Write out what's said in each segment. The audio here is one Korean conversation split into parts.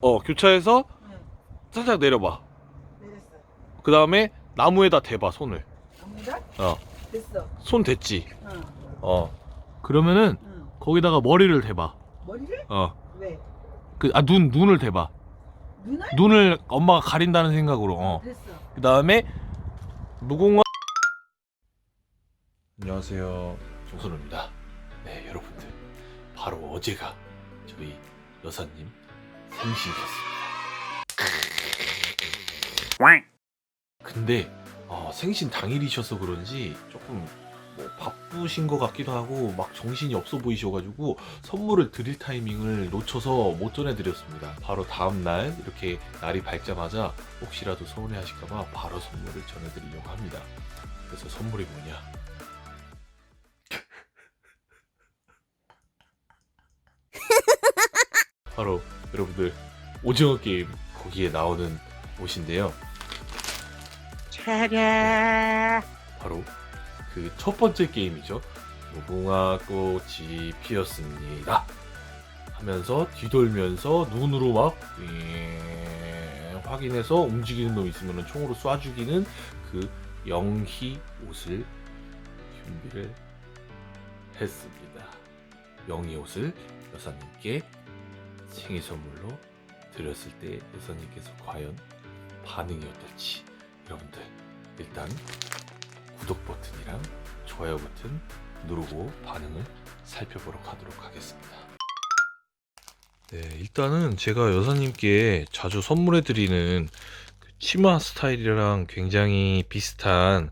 어 교차해서 응. 살짝 내려봐. 내렸어. 그 다음에 나무에다 대봐 손을. 갑니다. 어. 됐어. 손 됐지. 응. 어. 그러면은 응. 거기다가 머리를 대봐. 머리를? 어. 왜? 그아 눈 눈을 대봐. 눈을? 눈을 엄마가 가린다는 생각으로. 어. 됐어. 그 다음에 무궁화. 안녕하세요. 정선우입니다. 네 여러분들 바로 어제가 저희 여사님 생신이었습니다. 근데 어, 생신 당일이셔서 그런지 조금 뭐 바쁘신 것 같기도 하고 막 정신이 없어 보이셔가지고 선물을 드릴 타이밍을 놓쳐서 못 전해드렸습니다. 바로 다음 날 이렇게 날이 밝자마자 혹시라도 서운해하실까봐 바로 선물을 전해드리려고 합니다. 그래서 선물이 뭐냐? 바로 여러분들 오징어 게임 거기에 나오는 옷인데요. 바로 그 첫 번째 게임이죠. 무궁화 꽃이 피었습니다. 하면서 뒤돌면서 눈으로 막 예, 확인해서 움직이는 놈 있으면 총으로 쏴 죽이는 그 영희 옷을 준비를 했습니다. 영희 옷을 여사님께 생일 선물로 드렸을 때 여사님께서 과연 반응이 어떨지 여러분들 일단 구독 버튼이랑 좋아요 버튼 누르고 반응을 살펴보러 가도록 하겠습니다. 네, 일단은 제가 여사님께 자주 선물해 드리는 그 치마 스타일이랑 굉장히 비슷한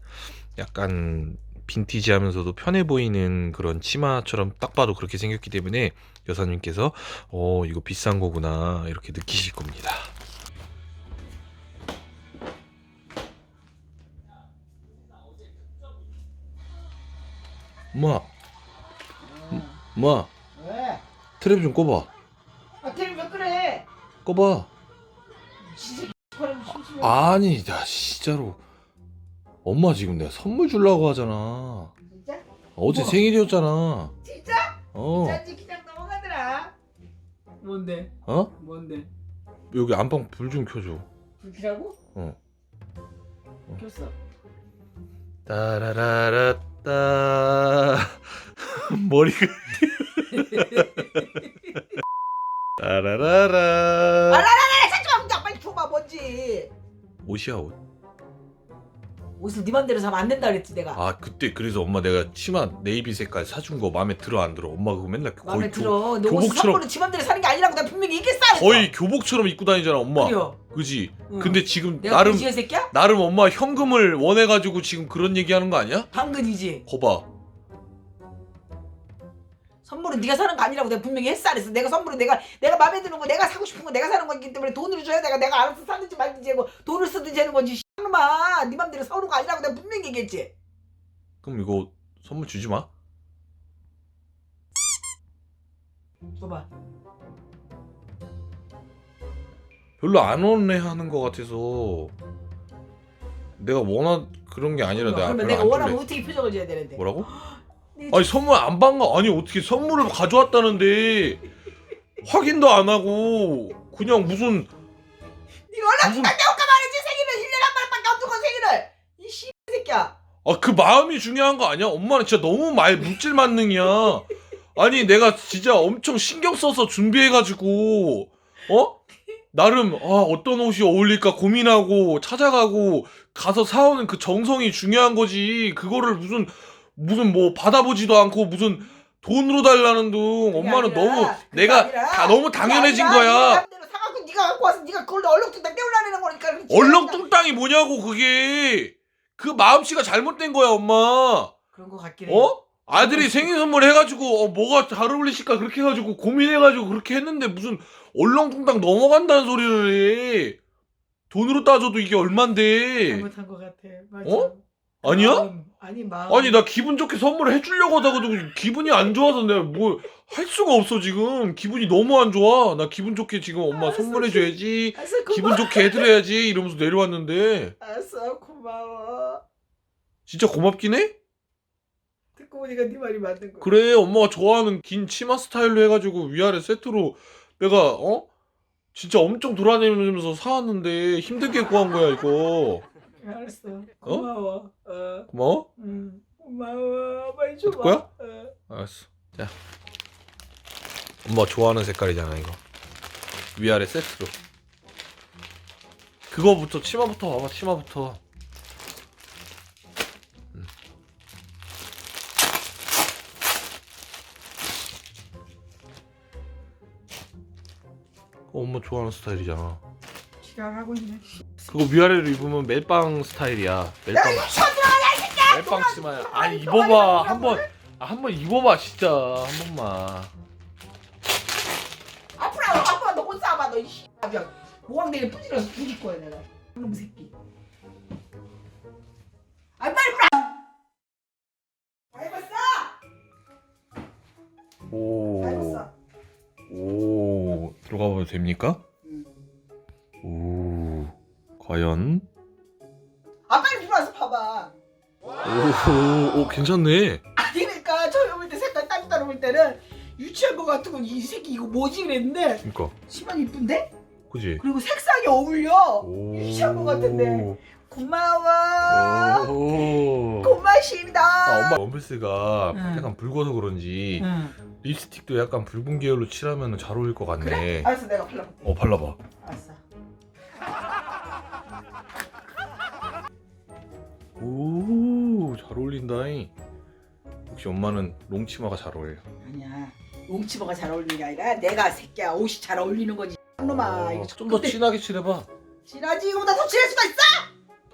약간 빈티지하면서도 편해 보이는 그런 치마처럼 딱 봐도 그렇게 생겼기 때문에 여사님께서 어 이거 비싼 거구나 이렇게 느끼실 겁니다. 엄마, 엄마, 왜? 트랩 좀 꺼봐. 아, 텔레비 왜 그래? 진짜 심심해. 아니, 나 진짜로. 엄마 지금 내가 선물 주려고 하잖아. 진짜? 어제 뭐? 생일이었잖아. 진짜? 어, 넘어가더라. 뭔데? 어? 뭔데? 여기 안방 불 좀 켜줘. 불키라고? 어. 켰어. 따라라라따. 머리가. 따라라라. 알아라라 찾지 마 그냥 빨리 줘봐 뭔지. 옷이야 옷. 옷을 네 맘대로 사면 안 된다 그랬지 내가. 아 그때 그래서 엄마 내가 치마 네이비 색깔 사준 거 마음에 들어 안 들어? 엄마 그거 맨날 마음에 교, 들어. 너 옷을 교복처럼- 선물로 지 맘대로 거의 교복처럼 입고 다니잖아 엄마. 그래요. 그지? 응. 근데 지금 내가 나름 나름... 이 새끼야? 나름 엄마 현금을 원해가지고 지금 그런 얘기하는 거 아니야? 당근이지. 거봐. 선물은 네가 사는 거 아니라고 내가 분명히 했어 안 했어. 내가 선물은 내가 내가 마음에 드는 거 내가 사고 싶은 거 내가 사는 거기 때문에 돈을 줘야 내가 내가 알아서 사든지 말든지 하고 돈을 쓰든지 하는 건지 씨놈아 네 맘대로 사오는 거 아니라고 내가 분명히 얘기했지. 그럼 이거 선물 주지 마. 줘봐. 별로 안 원해 하는 거 같아서 내가 원한 그런 게 아니라 내가 그러면 별로 내가 안 원하면 줄래. 어떻게 표정을 줘야 되는데? 뭐라고? 네, 아니 선물 안 받가 아니 어떻게 선물을 가져왔다는데 확인도 안 하고 그냥 무슨 네가 얼마나 무슨- 내가 오까 말했지 생일을 1년에 한 번밖에 없는 건 생일을 이 씨 새끼야. 아 그 마음이 중요한 거 아니야? 엄마는 진짜 너무 말 물질 만능이야. 아니 내가 진짜 엄청 신경 써서 준비해가지고 어 나름 아 어떤 옷이 어울릴까 고민하고 찾아가고 가서 사오는 그 정성이 중요한 거지. 그거를 무슨 무슨 뭐 받아보지도 않고 무슨 돈으로 달라는 둥 엄마는 아니라, 너무 그게 내가 아니라, 다 너무 당연해진 아니라 거야. 네 맘대로 사갖고 네가 갖고 와서 네가 그걸 얼렁뚱땅 떼우려는 거니까. 그렇지. 얼렁뚱땅이 뭐냐고 그게 그 마음씨가 잘못된 거야 엄마. 그런 거 같긴 해. 어? 아들이 생일 선물 해가지고 어, 뭐가 잘 어울리실까 그렇게 해가지고 고민해가지고 그렇게 했는데 무슨 얼렁뚱땅 넘어간다는 소리를 해. 돈으로 따져도 이게 얼만데? 잘못한 거 같아. 맞아. 어? 아니야? 마음, 아니 마음. 아니 나 기분 좋게 선물을 해주려고 하다가도 기분이 안 좋아서 내가 뭐할 수가 없어 지금 기분이 너무 안 좋아 나 기분 좋게 지금 엄마 알았어, 선물해줘야지 알았어 고마워. 기분 좋게 해드려야지 이러면서 내려왔는데 알았어 고마워. 진짜 고맙긴 해? 듣고 보니까 네 말이 맞는 거야. 그래 엄마가 좋아하는 긴 치마 스타일로 해가지고 위아래 세트로 내가 어 진짜 엄청 돌아다니면서 사왔는데 힘들게 구한 거야 이거. 알았어. 고마워. 어, 고마워? 응. 고마워. 빨리 줘봐. 거야? 어. 알았어. 자. 엄마 좋아하는 색깔이잖아 이거. 위아래 세트로. 그거부터 치마부터 봐봐 치마부터. 엄마 좋아하는 스타일이잖아. 지랄하고 있네. 그거 위아래로 입으면 멜빵 스타일이야. 멜빵. 멜빵 치마야. 아니 입어봐 한 번. 아, 한번 입어봐 진짜 한 번만. 앞으로 앞으로 너옷 싸봐 너 이씨. 모황내리 뿌리러서 죽일 거야 내가. 놈 새끼. 아 빨리 빨리. 잘 오. 들어가 봐도 됩니까? 응. 오. 과연? 아 빨리 들어와서 봐봐. 오, 오, 괜찮네. 아니 그러니까 처음에 볼 때 색깔 딱 따라 볼 때는 유치한 거 같은 건 이 새끼 이거 뭐지 그랬는데 그니까. 심한 이쁜데? 그지? 그리고 색상이 어울려. 오. 유치한 거 같은데. 고마워. 오. 고마십니다. 아, 엄마 원피스가 응. 약간 붉어서 그런지 응. 립스틱도 약간 붉은 계열로 칠하면 잘 어울릴 것 같네. 그래? 알았어 내가 발라볼게. 어, 발라봐. 알았어. 오, 잘 어울린다잉. 역시 엄마는 롱치마가 잘 어울려. 아니야. 롱치마가 잘 어울리는 게 아니라 내가 새끼야 옷이 잘 어울리는 거지. 놈아 이거 좀 더 근데 진하게 칠해봐. 진하지 이거보다 더 진할 수가 있어.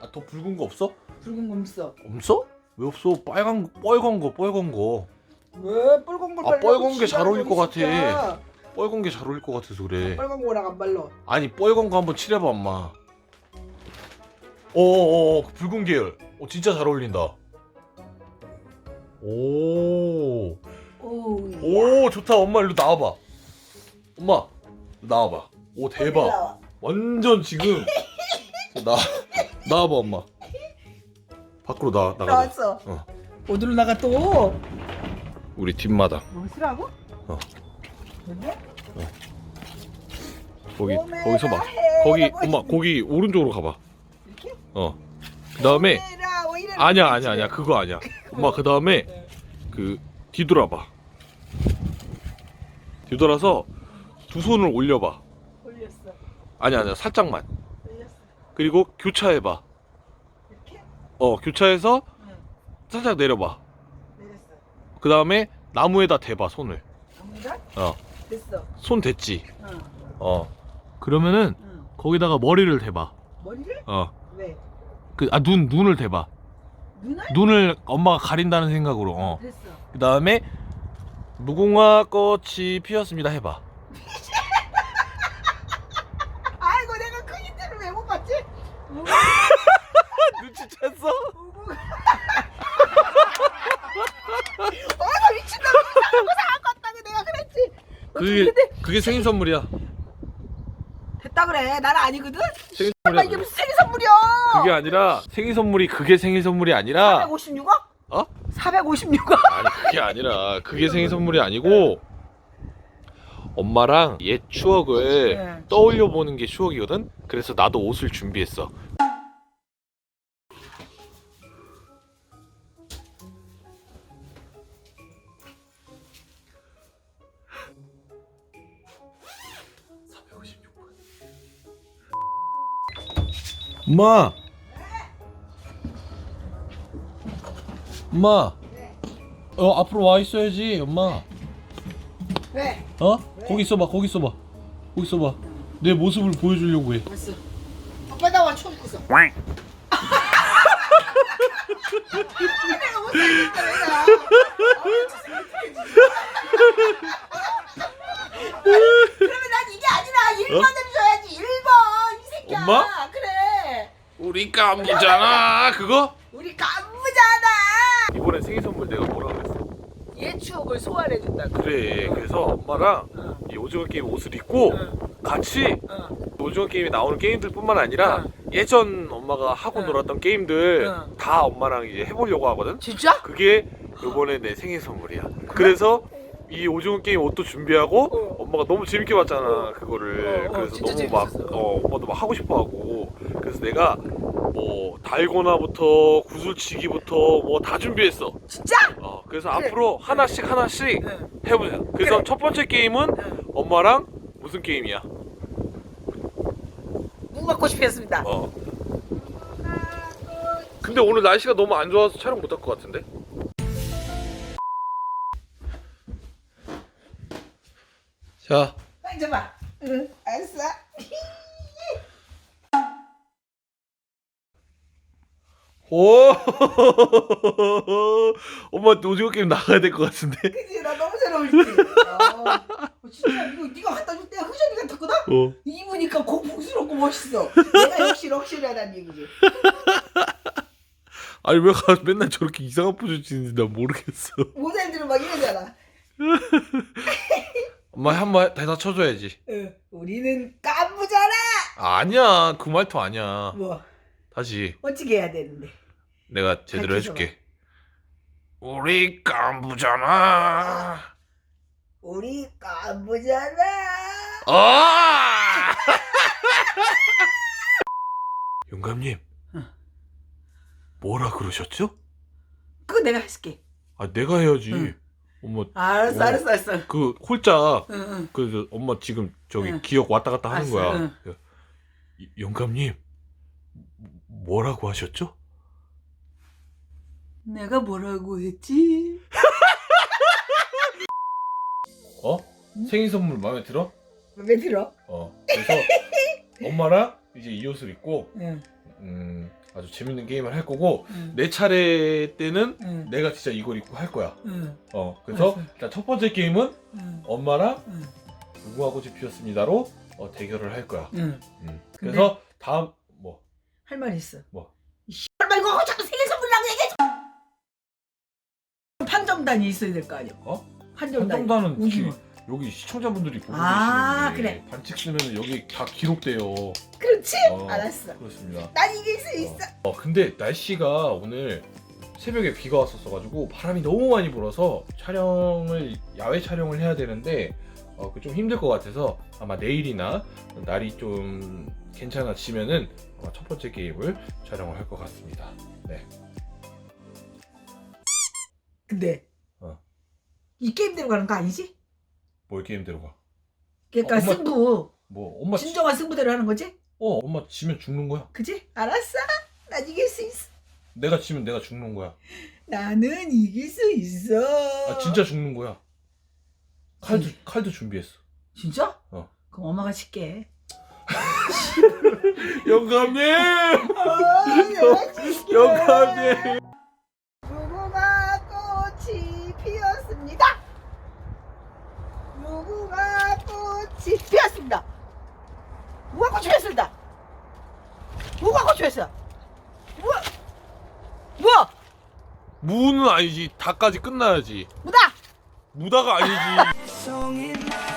아, 더 붉은 거 없어? 붉은 거 없어. 없어? 왜 없어? 빨간 거, 빨간 거, 빨간 거. 왜 빨간 걸 아? 빨간 게 잘 어울릴 것 같아. 빨간 게 잘 어울릴 것 같아서 그래. 빨간 거랑 안 발라. 아니, 빨간 거 한번 칠해봐, 엄마. 어어어, 그 붉은 계열. 어, 진짜 잘 어울린다. 오, 오. 오, 좋다. 엄마 일로 나와봐. 엄마, 나와봐. 오, 대박. 완전 지금 나 나와봐, 엄마. 밖으로 나 나가. 나왔어. 어. 어디로 나가 또? 우리 뒷마당. 무엇이라고? 어. 근데? 거기 오메라 거기서 막 해. 거기 뭐 엄마 거기 오른쪽으로 가봐. 이렇게? 어. 그다음에 오메라, 뭐 아니야. 아니야 아니야 그거 아니야. 엄마 그다음에 네. 그 뒤돌아봐. 뒤돌아서 두 손을 올려봐. 올렸어. 아니야 아니야 살짝만. 올렸어. 그리고 교차해봐. 이렇게? 어 교차해서 응. 살짝 내려봐. 내렸어. 그다음에 나무에다 대봐 손을. 아무가? 어. 됐어. 손 됐지. 응. 어. 그러면은 응. 거기다가 머리를 대봐. 머리를? 어. 왜? 그아 눈 눈을 대봐. 눈을? 눈을 엄마가 가린다는 생각으로. 어. 됐어. 그 다음에 무궁화 꽃이 피었습니다 해봐. 아이고 내가 그 힌트를 왜 못 봤지? 뭐, 눈치챘어? 어나 미친놈 이상한 거 사갖고 왔다고 내가 그게 그게 생일 선물이야. 됐다 그래. 나는 아니거든. 생일 나 선물이야. 이게 그게. 무슨 생일 선물이야? 그게 아니라 생일 선물이 그게 생일 선물이 아니라 456억? 어? 456억? 아니 그게 아니라 그게 생일 선물이 아니고 엄마랑 옛 추억을 네. 떠올려 보는 게 추억이거든. 그래서 나도 옷을 준비했어. 엄마. 엄마. 어 앞으로 와 있어야지, 엄마. 왜? 어? 거기 있어봐, 거기 있어봐, 거기 있어봐. 내 모습을 보여주려고 해. 알았어. 아빠 나와 추워 죽겠어. 내가 못 살겠다 내가. 그러면 난 이게 아니라 1번을 줘야지 1번 이 새끼야. 어? 엄마? 그래. 우리 깜부잖아, 그거? 우리 간부잖아. 이번에 생일 선물 내가 뭐라 그랬어? 옛 추억을 소환해 준다. 그래, 그래서 엄마랑 어. 이 오징어 게임 옷을 입고 같이 어. 오징어 게임에 나오는 게임들뿐만 아니라 예전 엄마가 하고 응. 놀았던 게임들 응. 다 엄마랑 이제 해보려고 하거든. 진짜? 그게 요번에 내 생일 선물이야. 그래서 이 오징어 게임 옷도 준비하고 어. 엄마가 너무 재밌게 봤잖아 그거를 어, 어, 그래서 진짜 너무 막 재밌었어. 어, 엄마도 막 하고 싶어하고 그래서 내가 뭐 달고나부터 구슬치기부터 뭐 다 준비했어 진짜? 어, 그래서 그래. 앞으로 하나씩 하나씩 응. 해보자 그래서 그래. 첫 번째 게임은 응. 엄마랑 무슨 게임이야 무궁맞고 싶었습니다. 어 근데 오늘 날씨가 너무 안 좋아서 촬영 못 할 것 같은데 자 앉아봐. 응, 알았어. 오 엄마 오징어 게임 나가야 될 것 같은데 그지? 나 너무 잘 어울리지? 아, 진짜 이거 네가 갖다 줄때 흐전이 같았거든? 어 입으니까 고풍스럽고 멋있어. 내가 역시 럭셔리하다는 얘기지. 아니 왜 가, 맨날 저렇게 이상한 포즈 지는지 난 모르겠어 모델들은 막 이러잖아. 엄마 한번 대사 쳐줘야지 응, 우리는 깐부잖아. 아니야 그 말투 아니야 뭐 다시 어떻게 해야 되는데? 내가 제대로 해줄게 우리 깐부잖아 우리 깐부잖아. 아 영감님 응. 뭐라 그러셨죠? 그거 내가 해줄게. 아 내가 해야지 응. 엄마 알았어, 어. 알았어, 알았어. 그 홀짝 응, 응. 그래서 엄마 지금 저기 응. 기억 왔다 갔다 하는 알았어, 거야. 영감님 뭐라고 하셨죠? 내가 뭐라고 했지? 어? 생일 선물 마음에 들어? 왜 들어? 어. 그래서 엄마랑 이제 이 옷을 입고 응, 음, 아주 재밌는 게임을 할 거고 응, 내 차례 때는 응, 내가 진짜 이걸 입고 할 거야. 응, 어. 그래서 알았어. 일단 첫 번째 게임은 응, 엄마랑 응, 무궁화 꽃이 피었습니다로 어, 대결을 할 거야. 응. 음. 그래서 다음 뭐 할 말 있어. 뭐? 이 씨발 말고 하고 자꾸 생일 선물라고 얘기해. 판정단이 있어야 될 거 아니야? 어? 판정단. 판정단은 우기면. 여기 시청자분들이 보고 아, 계시는데 반칙 쓰면 여기 다 기록돼요. 그렇지? 어, 알았어. 그렇습니다. 난 이길 수 있어. 어, 근데 날씨가 오늘 새벽에 비가 왔었어가지고 바람이 너무 많이 불어서 촬영을 야외 촬영을 해야 되는데 어, 그좀 힘들 것 같아서 아마 내일이나 날이 좀 괜찮아지면은 아마 첫 번째 게임을 촬영을 할 것 같습니다. 네. 근데 어. 이 게임대로 가는 거 아니지? 뭘 게임대로 가? 그러니까 어, 엄마- 승부 뭐 엄마 지, 진정한 승부대로 하는 거지? 어 엄마 지면 죽는 거야. 그지? 알았어. 난 이길 수 있어. 내가 지면 내가 죽는 거야. 나는 이길 수 있어. 아 진짜 죽는 거야. 칼도 칼도 준비했어. 진짜? 어. 그럼 엄마가 칠게. 영감님! 어, 내가 칠게. 영감님! 무궁화 꽃이 피었습니다. 무궁화 꽃이 피었습니다. 무궁화 꽃이 피었습니다. 무궁화 꽃이 피었어. 뭐야? 무는 아니지. 다까지 끝나야지. 무다. 무다가 아니지. 송이 말에